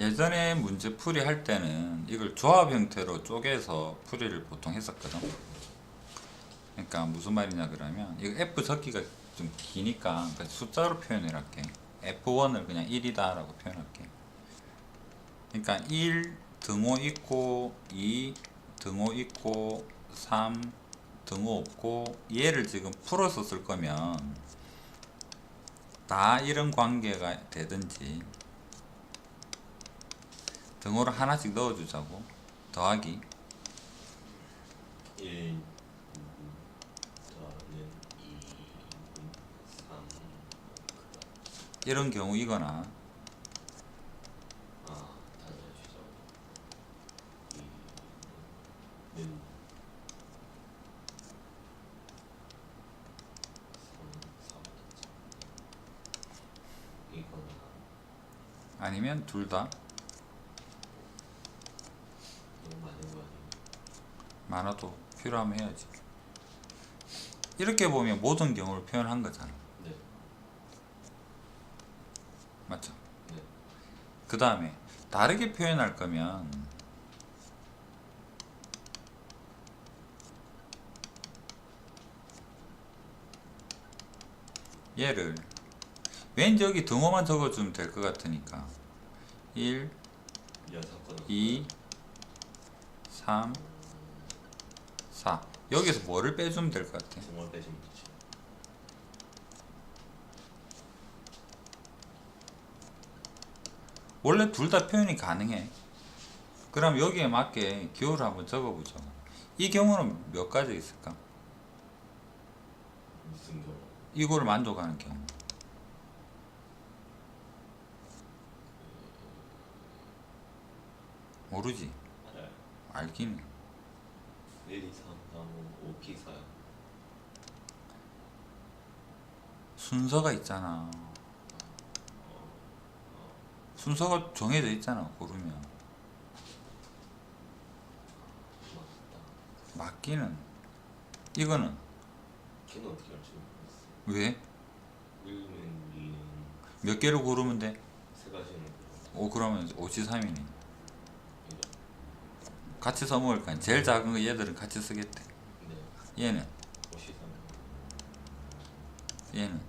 예전에 문제 풀이 할 때는 이걸 조합 형태로 쪼개서 풀이를 보통 했었거든. 그러니까 무슨 말이냐 그러면 이거 F 적기가 좀 기니까 그냥 숫자로 표현을 할게. F1을 그냥 1이다라고 표현할게. 그러니까 1 등호 있고 2 등호 있고 3 등호 없고 얘를 지금 풀어서 쓸 거면 다 이런 관계가 되든지 등호를 하나씩 넣어주자고. 더하기. 1 더하는 2 3 이런 경우이거나. 아, 다시 해주죠. 2는 3, 4겠죠. 이거나. 아니면 둘다 너무 많은 거 아니에요? 많아도 필요하면 해야지 이렇게 보면 모든 경우를 표현한 거잖아 네, 맞죠? 네. 그 다음에 다르게 표현할 거면 얘를 왠지 여기 등호만 적어주면 될 것 같으니까 1, 여섯 건 2, 3, 4 여기서 뭐를 빼주면 될 것 같아? 정말 빼주면 되죠. 원래 둘 다 표현이 가능해. 그럼 여기에 맞게 기호를 한번 적어보죠. 이 경우는 몇 가지 있을까? 무슨 경우? 이거를 만족하는 경우. 모르지. 알아요. 알기는. 1, 2, 3, 4, 5, 5, 기 4요. 순서가 있잖아. 순서가 정해져 있잖아. 고르면. 맞다. 맞기는. 이거는 걔는 어떻게 알지 모르겠어. 왜? 1는 2는 몇 개를 고르면 돼? 세 가지는 그렇고 오 그러면 5지3이네. 같이 써먹을 거야. 제일 작은 거 얘들은 같이 쓰겠대. 네. 얘는 5, 3. 얘는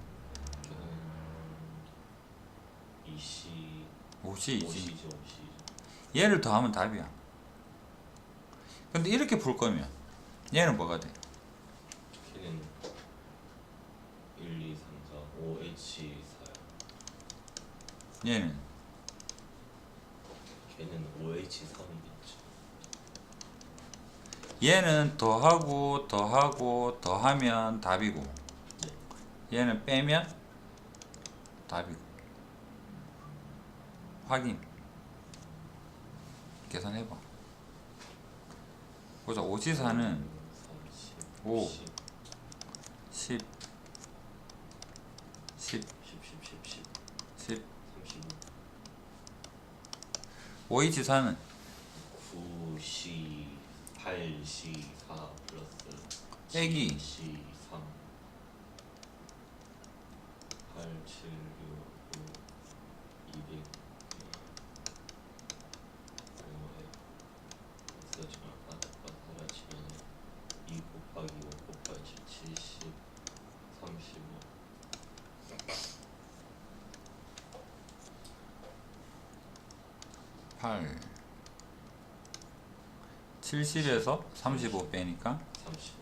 2시 5시 2지. 5시죠 5시. 얘를 더하면 답이야. 근데 이렇게 풀 거면 얘는 뭐가 돼? 걔는 1, 2, 3, 4, 5, H 4요. 얘는 걔는 5H 3이겠죠. 얘는 더하고 더하고 더하면 답이고 네. 얘는 빼면 답이고 확인 계산해봐 보자 5지사는 30, 오. 10, 10 10 10, 10, 10, 10, 10 35. 5지사는 9C 8C 4 플러스 애기. 7C 3 8, 7, 6, 5, 200 5에 써주면 바닥과 사라지면 2 곱하기 5 곱하기 7, 70 35 8 70에서 35 빼니까. 30